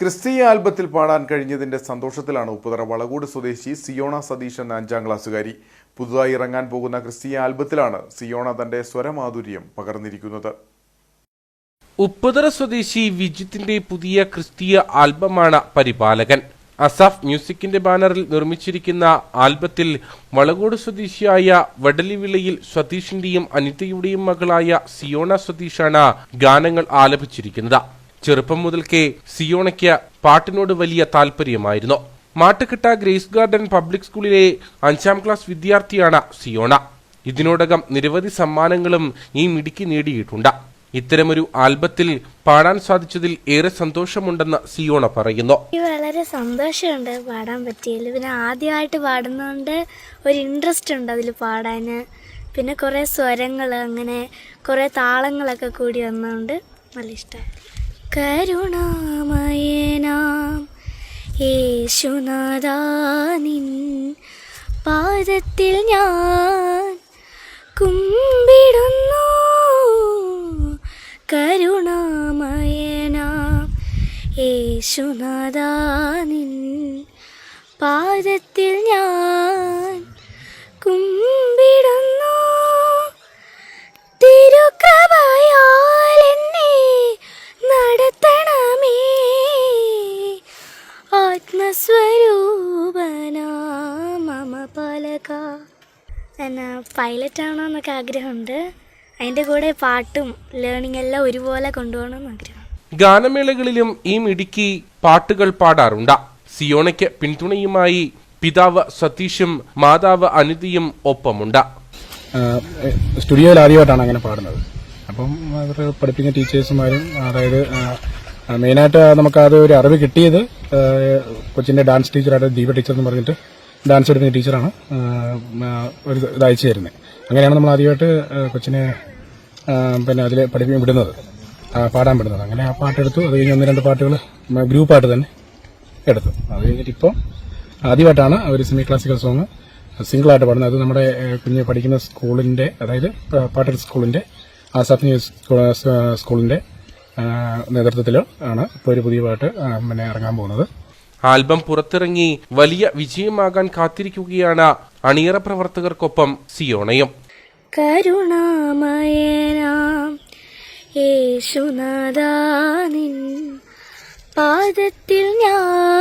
ക്രിസ്തീയ ആൽബത്തിൽ പാടാൻ കഴിഞ്ഞതിന്റെ സന്തോഷത്തിലാണ് ഉപ്പുതറ വളകൂട് സ്വദേശി സിയോണ സതീഷ് എന്ന അഞ്ചാം ക്ലാസ്സുകാരി. പുതുതായി ഇറങ്ങാൻ പോകുന്ന ക്രിസ്തീയ ആൽബത്തിലാണ് സിയോണ തന്റെ സ്വരമാധുര്യം പകർന്നിരിക്കുന്നത്. ഉപ്പുതറ സ്വദേശി വിജിത്തിന്റെ പുതിയ ക്രിസ്തീയ ആൽബമാണ് പരിപാലകൻ. അസാഫ് മ്യൂസിക്കിന്റെ ബാനറിൽ നിർമ്മിച്ചിരിക്കുന്ന ആൽബത്തിൽ വളകോട് സ്വദേശിയായ വടലിവിളയിൽ സതീഷിന്റെയും അനിതയുടെയും മകളായ സിയോണ സതീഷാണ് ഗാനങ്ങൾ ആലപിച്ചിരിക്കുന്നത്. ചെറുപ്പം മുതൽക്കേ സിയോണയ്ക്ക് പാട്ടിനോട് വലിയ താല്പര്യമായിരുന്നു മാട്ടുകിട്ട ഗ്രേസ് ഗാർഡൻ പബ്ലിക് സ്കൂളിലെ അഞ്ചാം ക്ലാസ് വിദ്യാർത്ഥിയാണ് സിയോണ. ഇതിനോടകം നിരവധി സമ്മാനങ്ങളും ഈ മിടിക്ക് നേടിയിട്ടുണ്ട്. ഇത്തരമൊരു ആൽബത്തിൽ പാടാൻ സാധിച്ചതിൽ ഏറെ സന്തോഷമുണ്ടെന്ന് സിയോണ പറയുന്നു. വളരെ സന്തോഷമുണ്ട് പാടാൻ പറ്റിയതിൽ. പിന്നെ ആദ്യമായിട്ട് പാടുന്നതുകൊണ്ട് ഒരു ഇൻട്രസ്റ്റ് ഉണ്ട് അതിൽ പാടാൻ. പിന്നെ കുറേ സ്വരങ്ങൾ അങ്ങനെ കുറേ താളങ്ങളൊക്കെ കൂടി വന്നതുകൊണ്ട് നല്ല ഇഷ്ടമായി കരുണാമയനാം. യേശുനാഥാനിൻ പാദത്തിൽ ഞാൻ കുമ്പിടുന്നു. കരുണാമയനാം. യേശുനാഥാനിൻ പാദത്തിൽ ഞാൻ ആത്മസ്വരൂപനാ മമ പാലക. എന്നാ പൈലറ്റ് ആവണമെന്നൊക്കെ ആഗ്രഹമുണ്ട്. അതിന്റെ കൂടെ പാട്ടും ലേണിംഗ് എല്ലാം ഒരുപോലെ കൊണ്ടുപോകണമെന്ന് ആഗ്രഹം. ഗാനമേളകളിലും ഈ മിടുക്കി പാട്ടുകൾ പാടാറുണ്ട്. സിയോണയ്ക്ക് പിന്തുണയുമായി പിതാവ് സതീഷും മാതാവ് അനിതിയും ഒപ്പമുണ്ട്. സ്റ്റുഡിയോയിൽ ആദ്യമായിട്ടാണ് അങ്ങനെ പാടുന്നത്. അപ്പം അവർ പഠിപ്പിക്കുന്ന ടീച്ചേഴ്സുമാരും അതായത് മെയിനായിട്ട് നമുക്ക് അത് ഒരു അറിവ് കിട്ടിയത് കൊച്ചിന്റെ ഡാൻസ് ടീച്ചറായിട്ട് ദീപ ടീച്ചർ എന്ന് പറഞ്ഞിട്ട് ഡാൻസ് എടുക്കുന്ന ടീച്ചറാണ്. ഒരു ഇത് തരുന്നത് അങ്ങനെയാണ് നമ്മൾ ആദ്യമായിട്ട് കൊച്ചിനെ പിന്നെ അതിൽ പഠിപ്പിക്കാൻ വിടുന്നത് പാടാൻ വിടുന്നത്. അങ്ങനെ ആ പാട്ടെടുത്തു അത് കഴിഞ്ഞ് ഒന്ന് രണ്ട് പാട്ടുകൾ ഗ്രൂപ്പായിട്ട് തന്നെ എടുത്തു. അത് കഴിഞ്ഞിട്ട് ഇപ്പം ആദ്യമായിട്ടാണ് ഒരു സെമി ക്ലാസിക്കൽ സോങ് സിംഗിളായിട്ട് പാടുന്നത്. അത് നമ്മുടെ കുഞ്ഞ് പഠിക്കുന്ന സ്കൂളിന്റെ അതായത് പാട്ടർ സ്കൂളിന്റെ ആസാഫ് സ്കൂളിന്റെ നേതൃത്വത്തിൽ ആണ് ഇപ്പോൾ ഒരു പുതിയ പാട്ട് പിന്നെ ഇറങ്ങാൻ പോകുന്നത്. ആൽബം പുറത്തിറങ്ങി വലിയ വിജയമാകാൻ കാത്തിരിക്കുകയാണ് അണിയറ പ്രവർത്തകർക്കൊപ്പം സിയോണയും. കരുണാമയനാം യേശുനാഥാനിൻ പാദത്തിൽ ഞാൻ